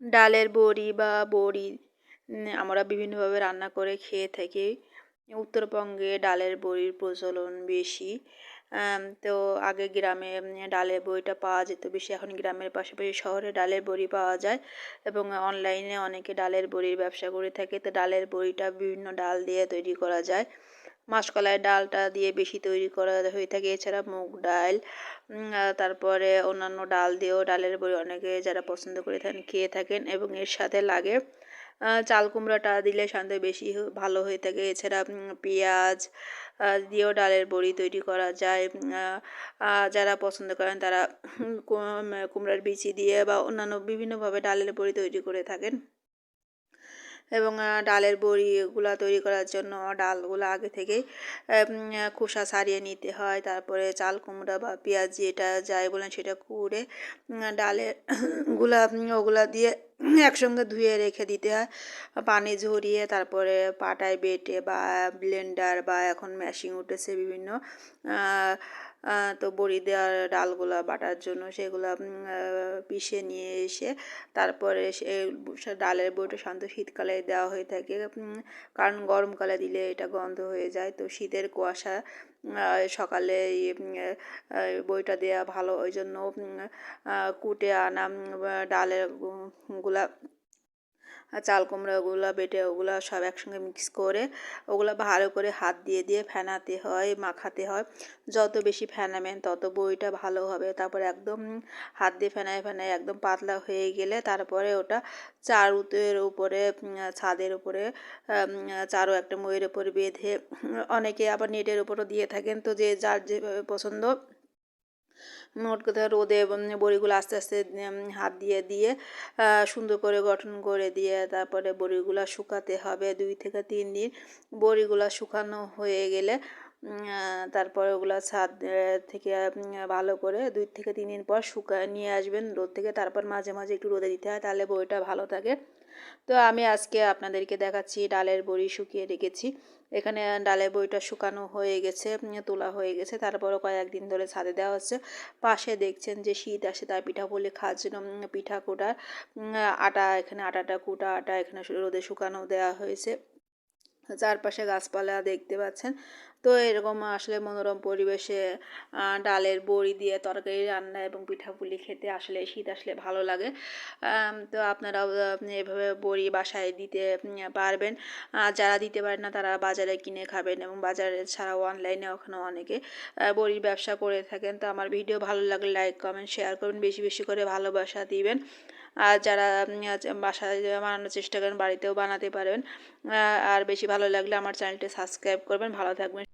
ডালের বড়ি বা বড়ি আমরা বিভিন্নভাবে রান্না করে খেয়ে থাকি। উত্তরবঙ্গে ডালের বড়ির প্রচলন বেশি। তো আগে গ্রামে ডালের বড়িটা পাওয়া যেত বেশি। এখন গ্রামের পাশাপাশি শহরে ডালের বড়ি পাওয়া যায় এবং অনলাইনে অনেকে ডালের বড়ির ব্যবসা করে থাকে। তো ডালের বড়িটা বিভিন্ন ডাল দিয়ে তৈরি করা যায়। মাসকলাই ডালটা দিয়ে বেশি তৈরি করা হয়ে থাকে। এছাড়া মুগ ডাল তারপরে অন্যান্য ডাল দিয়েও ডালের বড়ি অনেকে যারা পছন্দ করে থাকেন, খেয়ে থাকেন এবং এর সাথে লাগে চাল কুমড়াটা দিলে সাধারণত বেশি ভালো হয়ে থাকে। এছাড়া পেঁয়াজ দিয়েও ডালের বড়ি তৈরি করা যায়। যারা পছন্দ করেন তারা কুমড়ার বিচি দিয়ে বা অন্যান্য বিভিন্নভাবে ডালের বড়ি তৈরি করে থাকেন। এবং ডালের বড়িগুলা তৈরি করার জন্য ডালগুলো আগে থেকেই খোসা ছাড়িয়ে নিতে হয়। তারপরে চাল কুমড়া বা পেঁয়াজ যেটা যাই বলেন সেটা কুড়ে ডালেরগুলা, ওগুলা দিয়ে একসঙ্গে ধুয়ে রেখে দিতে হয়। পানি ঝরিয়ে তারপরে পাটায় বেটে বা ব্লেন্ডার বা এখন মেশিন উঠেছে বিভিন্ন তো বড়ি দেওয়ার ডালগুলা বাটার জন্য সেগুলো পিষে নিয়ে এসে তারপরে সে ডালের বড়িটা শান্ত শীতকালে দেওয়া হয়ে থাকে। কারণ গরমকালে দিলে এটা গন্ধ হয়ে যায়। তো শীতের কুয়াশা সকালে বইটা দেওয়া ভালো। ওই জন্য কুটে আনা ডালেরগুলা আর কুমড়া কুমড়োগুলো বেটে ওগুলো সব একসঙ্গে মিক্স করে ওগুলো ভালো করে হাত দিয়ে দিয়ে ফেনাতে হয়, মাখাতে হয়। যত বেশি ফেনাবেন তত বইটা ভালো হবে। তারপরে একদম হাত দিয়ে ফেনায় ফেনায় একদম পাতলা হয়ে গেলে তারপরে ওটা চারুতের উপরে ছাদের উপরে চারু একটা ময়ের উপরে বেঁধে অনেকে আবার নেটের উপরও দিয়ে থাকেন। তো যে যার যেভাবে পছন্দ মোট কথা রোদে বড়িগুলো আস্তে আস্তে হাত দিয়ে দিয়ে সুন্দর করে গঠন করে দিয়ে তারপরে বড়িগুলো শুকাতে হবে। দুই থেকে তিন দিন বড়িগুলো শুকানো হয়ে গেলে তারপরে ওগুলো ছাদ থেকে ভালো করে দুই থেকে তিন দিন পর শুকা, নিয়ে আসবেন রোদ থেকে। তারপর মাঝে মাঝে একটু রোদে দিতে হয়, তাহলে বড়িটা ভালো থাকে। তো আমি আজকে আপনাদেরকে দেখাচ্ছি ডালের বড়ি শুকিয়ে রেখেছি। এখানে ডালের বড়িটা শুকানো হয়ে গেছে তোলা হয়ে গেছে। তারপরও কয়েকদিন ধরে ছাদে দেওয়া হচ্ছে। পাশে দেখছেন যে শীত আসে তার পিঠা বলে খাওয়ার জন্য পিঠা কোটার আটা, এখানে আটাটা কুটা, আটা এখানে রোদে শুকানো দেওয়া হয়েছে। চারপাশে গাছপালা দেখতে পাচ্ছেন। তো এরকম আসলে মনোরম পরিবেশে ডালের বড়ি দিয়ে তরকারি রান্না এবং পিঠাপুলি খেতে আসলে শীত আসলে ভালো লাগে। তো আপনারাও এভাবে বড়ি বাসায় দিতে পারবেন। আর যারা দিতে পারেন না তারা বাজারে কিনে খাবেন এবং বাজারে ছাড়াও অনলাইনে ওখানে অনেকে বড়ির ব্যবসা করে থাকেন। তো আমার ভিডিও ভালো লাগলে লাইক, কমেন্ট, শেয়ার করবেন। বেশি বেশি করে ভালোবাসা দিবেন। আর যারা বাসায় বানানোর চেষ্টা করেন, বাড়িতেও বানাতে পারবেন আর বেশি ভালো লাগলে আমার চ্যানেলটি সাবস্ক্রাইব করবেন। ভালো থাকবেন।